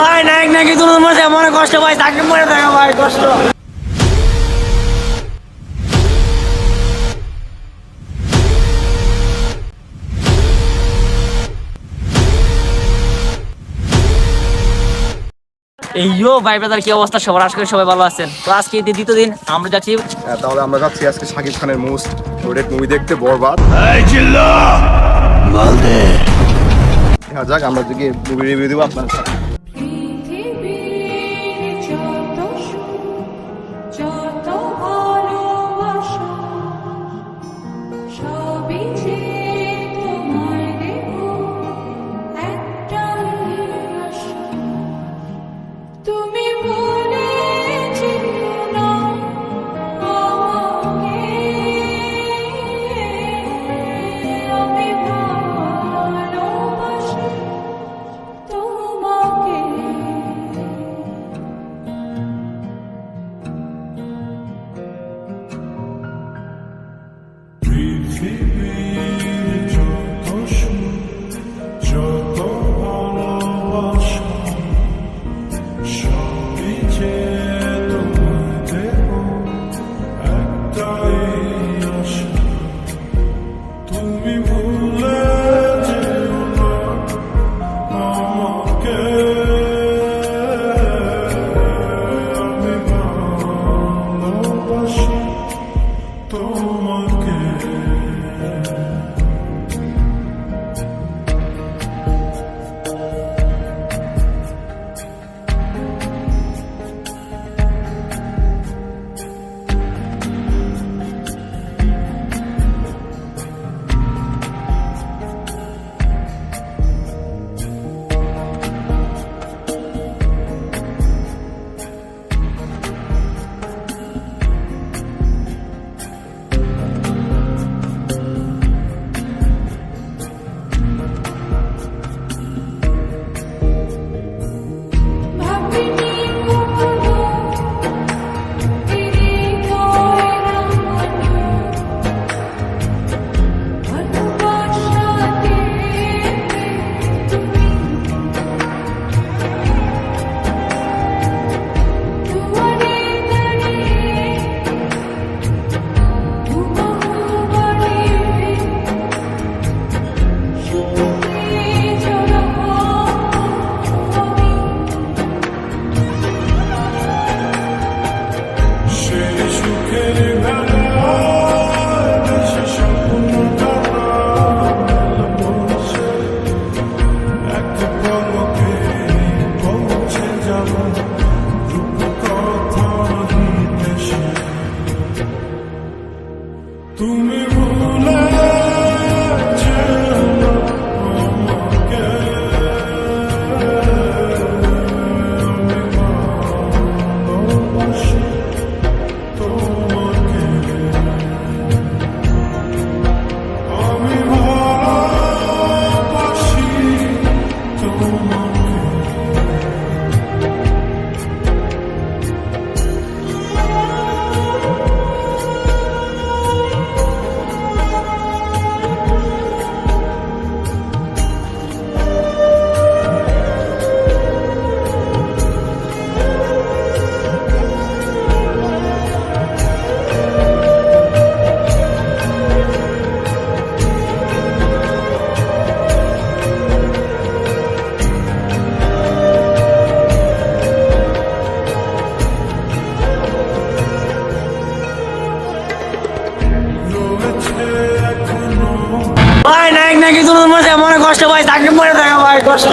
ভাই নায়ক নাকি মধ্যে মনে কষ্ট ভাই তাকে মনে থাকা ভাই কষ্ট। এইও ভাই ব্রাদার কি অবস্থা? সবার আজকে সবাই ভালো আছেন। তো আজকে ঈদের দ্বিতীয় দিন আমরা যাচ্ছি হ্যাঁ, তাহলে আমরা যাচ্ছি আজকে শাকিব খানের মোস্ট মুভি দেখতে বরবাদ। হ্যাঁ যাক আমরা যদি মুভি রিভিউ দেবো আপনার your তুমি ভুলে এখনও দূর মনে কষ্ট ভাই তাকে মনে থাকা ভাই কষ্ট।